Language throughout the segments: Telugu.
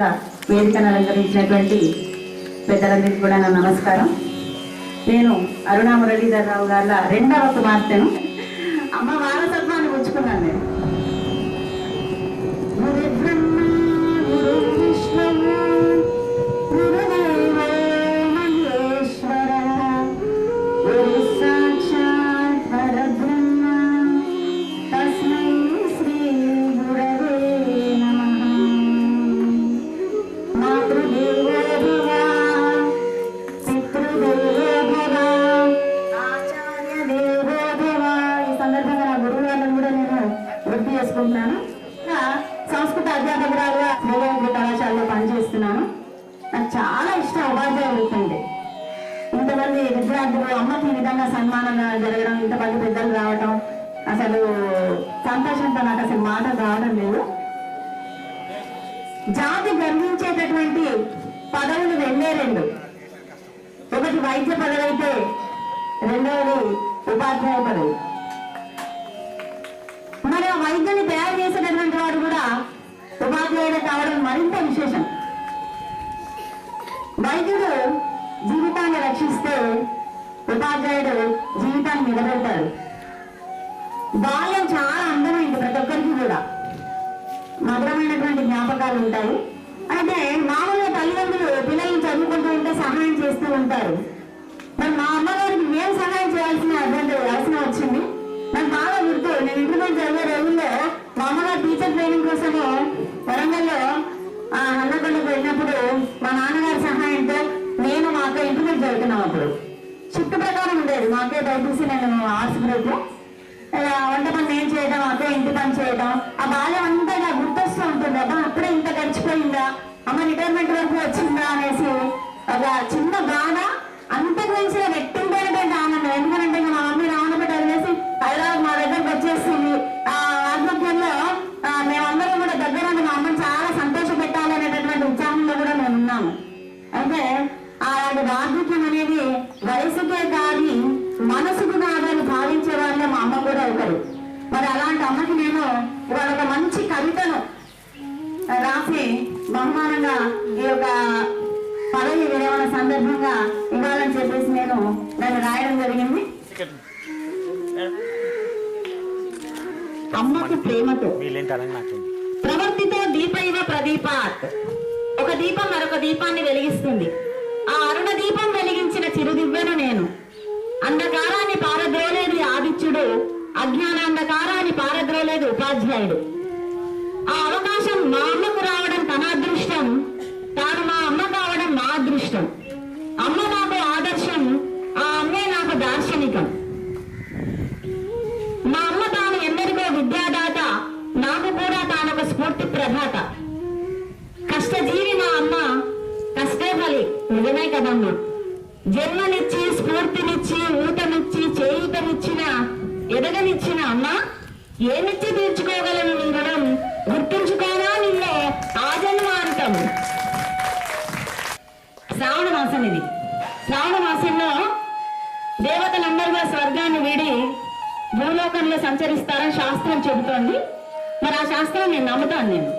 వేదికను అలంకరించినటువంటి పెద్దలందరికీ కూడా నా నమస్కారం. నేను అరుణా మురళీధరరావు గారి రెండవ కుమార్తెను. అమ్మ వారసత్వాన్ని పుచ్చుకున్నాను నేను. విష్ణువు చాలా ఇష్టం ఉపాధ్యాయ వృత్తి ఇంతమంది విద్యార్థులు అమ్మకి ఈ విధంగా సన్మానం జరగడం ఇంతమంది పెద్దలు రావటం అసలు సంతోషంతో నాకు అసలు మాట రావడం లేదు. జాతి గర్వించేటటువంటి పదవులు రెండే రెండు. ఒకటి వైద్య పదవి అయితే రెండవది ఉపాధ్యాయ పదవి. మరి ఆ వైద్యుని తయారు చేసేటటువంటి వాడు కూడా ఉపాధ్యాయుడు కావడం మరింత విశేషం. వైద్యుడు జీవితాన్ని రక్షిస్తే ఉపాధ్యాయుడు జీవితాన్ని నిలబెడతాడు. బాల్యం చాలా అందమైంది ప్రతి ఒక్కరికి కూడా. మధురమైనటువంటి జ్ఞాపకాలు ఉంటాయి. అయితే మామూలుగా తల్లిదండ్రులు పిల్లల్ని చదువుకుంటూ ఉంటే సహాయం చేస్తూ ఉంటారు. మరి మా అమ్మగారికి మేము సహాయం చేయాల్సిన అటువంటి అవసరం వచ్చింది? నాకు బాగా గుర్తు నేను ఇంటర్మీడియట్ చదివే రోజుల్లో మా అమ్మగారు టీచర్ ట్రైనింగ్ కోసము వరంగల్లో ఆ, హన్మకొండకు వెళ్ళినప్పుడు మా నాన్నగారి సహాయంతో నేను మా అక్క ఇంటర్మీడియట్ చదువుతున్నాం అప్పుడు. షిఫ్ట్ ప్రకారం ఉండేది. మా అక్క బయటేసి నేను ఆర్ట్స్ గ్రూప్. వంట పని నేను చేయడం అక్క ఇంటి పని చేయడం ఆ బాల్యం అంతా ఇలా గుర్తొస్తూ ఉంటుంది. అబ్బా అప్పుడే ఇంత గడిచిపోయిందా? అమ్మ రిటైర్మెంట్ వరకు వచ్చిందా అనేసి ఒక చిన్న బాధ అంతకు మించిన వ్యక్తి మరి అలాంటి అమ్మకి నేను ఇవాళ ఒక మంచి కవితను రాసి బహుమానంగా ఈ యొక్క పదవి విరమణ సందర్భంగా ఇవ్వాలని చెప్పేసి నేను దాన్ని రాయడం జరిగింది. అమ్మకు ప్రేమతో ప్రవర్తితో దీపైవ ప్రదీపాత్. ఒక దీపం మరొక దీపాన్ని వెలిగిస్తుంది. ఆ అరుణ దీపం వెలిగించిన చిరుదివ్వెను నేను. అంధకారాన్ని పారద్రోలేది ఆదిత్యుడు. అజ్ఞానాంధకారాన్ని పారద్రోలేదు ఉపాధ్యాయుడు. ఆ అవకాశం మా అమ్మకు రావడం తన అదృష్టం తాను మా అమ్మ కావడం మా అదృష్టం. అమ్మ నాకు ఆదర్శం ఆ అమ్మే నాకు దార్శనికం. మా అమ్మ తాను ఎందరికో విద్యాదాత నాకు కూడా తానొక స్ఫూర్తి ప్రభాత కష్టజీవి మా అమ్మ కష్టే బలి నిజమే కదమ్మా. జన్మనిచ్చి స్ఫూర్తినిచ్చి ఊతనిచ్చి చేయుతనిచ్చిన ఎదగనిచ్చిన అమ్మ ఏమిచ్చి తీర్చుకోగలను నీ రుణం? గుర్తుంచుకోనా నిన్నే ఆజన్మాంతం? శ్రావణ మాసం ఇది శ్రావణ మాసంలో దేవతలందరూ స్వర్గాన్ని వీడి భూలోకంలో సంచరిస్తారని శాస్త్రం చెబుతోంది. మరి ఆ శాస్త్రం నేను నమ్ముతాను నేను.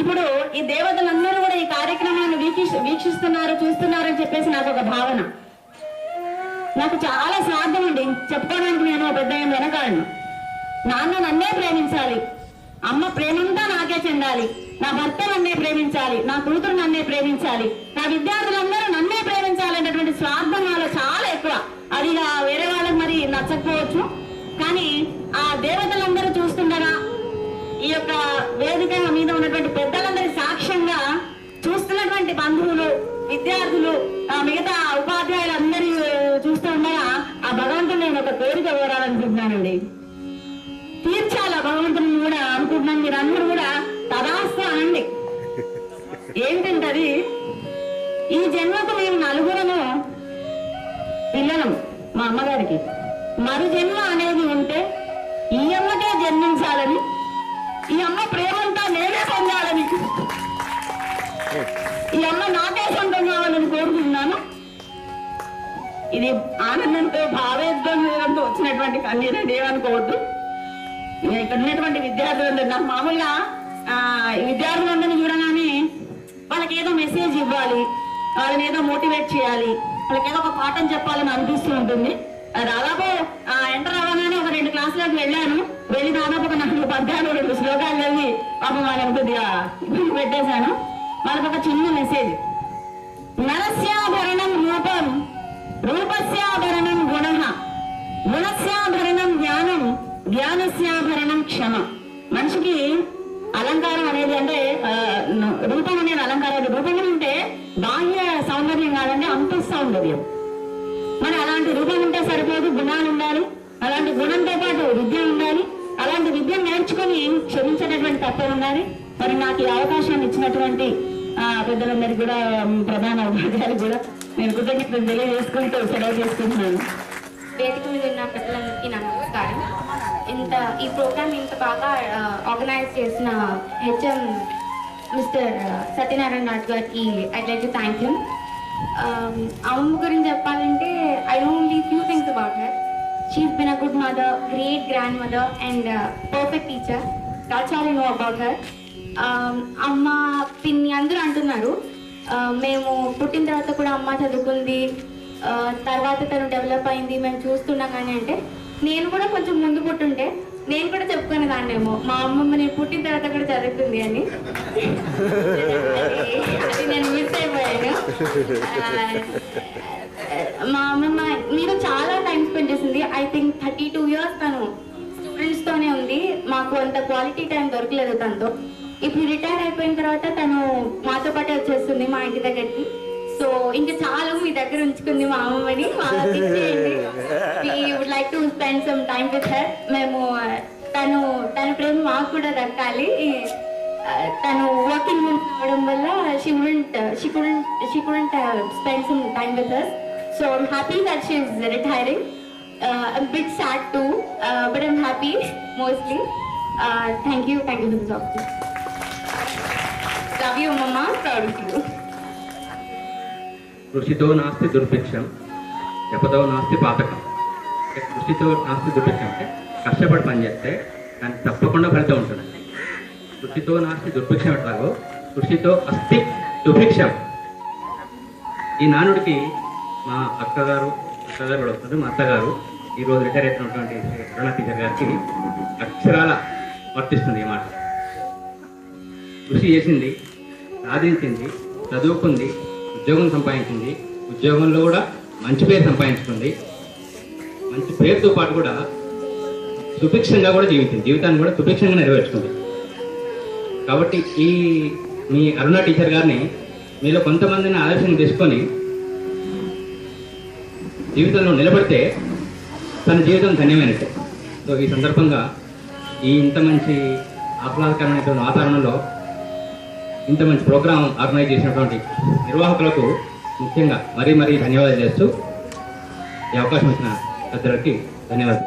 ఇప్పుడు ఈ దేవతలందరూ కూడా ఈ కార్యక్రమాన్ని వీక్షి వీక్షిస్తున్నారు చూస్తున్నారని చెప్పేసి నాకు ఒక భావన. నాకు చాలా స్వార్థం అండి చెప్పుకోవడానికి నేను పెద్ద ఏం నాన్న నన్నే ప్రేమించాలి. అమ్మ ప్రేమంతా నాకే చెందాలి. నా భర్త నన్నే ప్రేమించాలి. నా కూతురు నన్నే ప్రేమించాలి. నా విద్యార్థులందరూ నన్నే ప్రేమించాలనేటువంటి స్వార్థం నాలో చాలా ఎక్కువ. అది వేరే వాళ్ళకి మరి నచ్చకపోవచ్చు. కానీ ఆ దేవతలందరూ చూస్తుండగా ఈ యొక్క వేదిక మీద ఉన్నటువంటి పెద్దలందరి సాక్ష్యంగా చూస్తున్నటువంటి బంధువులు విద్యార్థులు ఆ మిగతా ఉపాధ్యాయులు అందరి చూస్తూ నేను ఒక కోరిక కోరాలనుకుంటున్నానండి తీర్చాల భగవంతుని కూడా అనుకుంటున్నాను మీరు అందరూ కూడా తదాస్తు అనండి. ఏంటంటది ఈ జన్మకు మేము నలుగురము పిల్లలం మా అమ్మగారికి. మరు జన్మ అనేది ఉంటే ఈ అమ్మకే జన్మించాలని ఈ అమ్మ ప్రేమంతా నేనే పొందాలని ఈ అమ్మ నాకే సొంతం కావాలని కోరుకుంటున్నాను. ఇది ఆనందంతో భావేద్వంతో వచ్చినటువంటి కన్నీరని ఏమనుకోవద్దు ఇక్కడ ఉన్నటువంటి విద్యార్థులందరూ నాకు మామూలుగా విద్యార్థులందరినీ చూడగానే వాళ్ళకి ఏదో మెసేజ్ ఇవ్వాలి వాళ్ళని ఏదో మోటివేట్ చేయాలి వాళ్ళకి ఏదో ఒక పాఠం చెప్పాలని అనిపిస్తూ ఉంటుంది. ఆ, దాదాపు ఎంటర్ అవ్వగానే ఒక రెండు క్లాసులకు వెళ్ళాను. వెళ్ళి దాదాపు ఒక నాలుగు పద్యాలు రెండు శ్లోకాలు చదివి పాపం వాళ్ళని కొద్దిగా ఇబ్బంది పెట్టేశాను. వాళ్ళకి ఒక చిన్న మెసేజ్. నరస్యాభరణం రూపం రూపస్యాభరణం గుణ. గుణస్యాభరణం జ్ఞానం జ్ఞానస్యాభరణం క్షమ. మనిషికి అలంకారం అనేది అంటే రూపం అనేది అలంకారం రూపం ఉంటే బాహ్య సౌందర్యం కాదండి అంత సౌందర్యం. మరి అలాంటి రూపం ఉంటే సరిపోదు గుణాలు ఉండాలి. అలాంటి గుణంతో పాటు విద్య ఉండాలి. అలాంటి విద్య నేర్చుకొని క్షమించేటటువంటి తత్వం ఉండాలి. మరి నాకు ఈ అవకాశాన్ని ఇచ్చినటువంటి ఆ, పెద్దలందరికీ కూడా ప్రధాన ఉపాధ్యాయులు కూడా నేను కృతజ్ఞతలు తెలియజేసుకుంటూ సెలవు చేసుకుంటున్నాను. వేదిక మీద ఉన్న ప్రజలందరికీ నమస్కారం. ఇంత ఈ ప్రోగ్రామ్ ఇంత బాగా ఆర్గనైజ్ చేసిన హెచ్ఎం మిస్టర్ సత్యనారాయణ నాథ్ గారికి I like to thank you అమ్మ గురించి చెప్పాలంటే I only few things about her she's been a good mother great grand mother and perfect teacher that's all know about her అమ్మ పిన్ని అందరూ అంటున్నారు. మేము పుట్టిన తర్వాత కూడా అమ్మ చదువుకుంది. తర్వాత తను డెవలప్ అయింది మేము చూస్తున్నాం కానీ అంటే నేను కూడా కొంచెం ముందు పుట్టుంటే నేను కూడా చెప్పుకునే దాన్నేమో మా అమ్మమ్మ నేను పుట్టిన తర్వాత కూడా చదువుకుంది అని. అది- నేను మిస్ అయిపోయాను. మా అమ్మమ్మ మీరు చాలా టైం స్పెండ్ చేసింది. I think thirty two years తను స్టూడెంట్స్తోనే ఉంది. మాకు అంత క్వాలిటీ టైం దొరకలేదు తనతో. ఇప్పుడు రిటైర్ అయిపోయిన తర్వాత తను మాతో పాటే వచ్చేస్తుంది మా ఇంటి దగ్గరికి. సో ఇంకా చాలా మీ దగ్గర ఉంచుకుంది మా అమ్మమ్మని would like to spend some time with her మేము తను తన ప్రేమ మాకు కూడా దక్కాలి. తను వర్కింగ్ అవడం వల్ల she wouldn't she couldn't she couldn't spend some time with her so I'm happy that she is retiring a sad too but I'm happy mostly thank you thank you for this you love you mamma proud you కృషితో నాస్తి దుర్భిక్షం జపతో నాస్తి పాతకం. అంటే కృషితో నాస్తి దుర్భిక్షం అంటే కష్టపడి పని చేస్తే దానికి తప్పకుండా ఫలితం ఉంటుంది. కృషితో నాస్తి దుర్భిక్షం ఎట్లాగో కృషితో అస్తి దుర్భిక్షం. ఈ నానుడికి మా అక్కగారు అక్కగారు కూడా వస్తుంది మా అత్తగారు. ఈరోజు రిటైర్ అయినటువంటి కరుణా టీచర్ గారికి అక్షరాల వర్తిస్తుంది ఈ మాట. కృషి చేసింది సాధించింది చదువుకుంది ఉద్యోగం సంపాదించింది. ఉద్యోగంలో కూడా మంచి పేరు సంపాదించుకుంది. మంచి పేరుతో పాటు కూడా సుభిక్షంగా కూడా జీవించింది. జీవితాన్ని కూడా సుభిక్షంగా నెరవేర్చుకుంది. కాబట్టి ఈ మీ అరుణ టీచర్ గారిని మీలో కొంతమందిని ఆలోచన తీసుకొని జీవితంలో నిలబడితే తన జీవితం ధన్యమైనట్టే. సో ఈ సందర్భంగా ఈ ఇంత మంచి ఆహ్లాదకరమైనటువంటి వాతావరణంలో ఇంత మంచి ప్రోగ్రాం ఆర్గనైజ్ చేసినటువంటి నిర్వాహకులకు ముఖ్యంగా మరీ మరీ ధన్యవాదాలు చేస్తూ ఈ అవకాశం ఇచ్చిన పెద్దలకి ధన్యవాదాలు.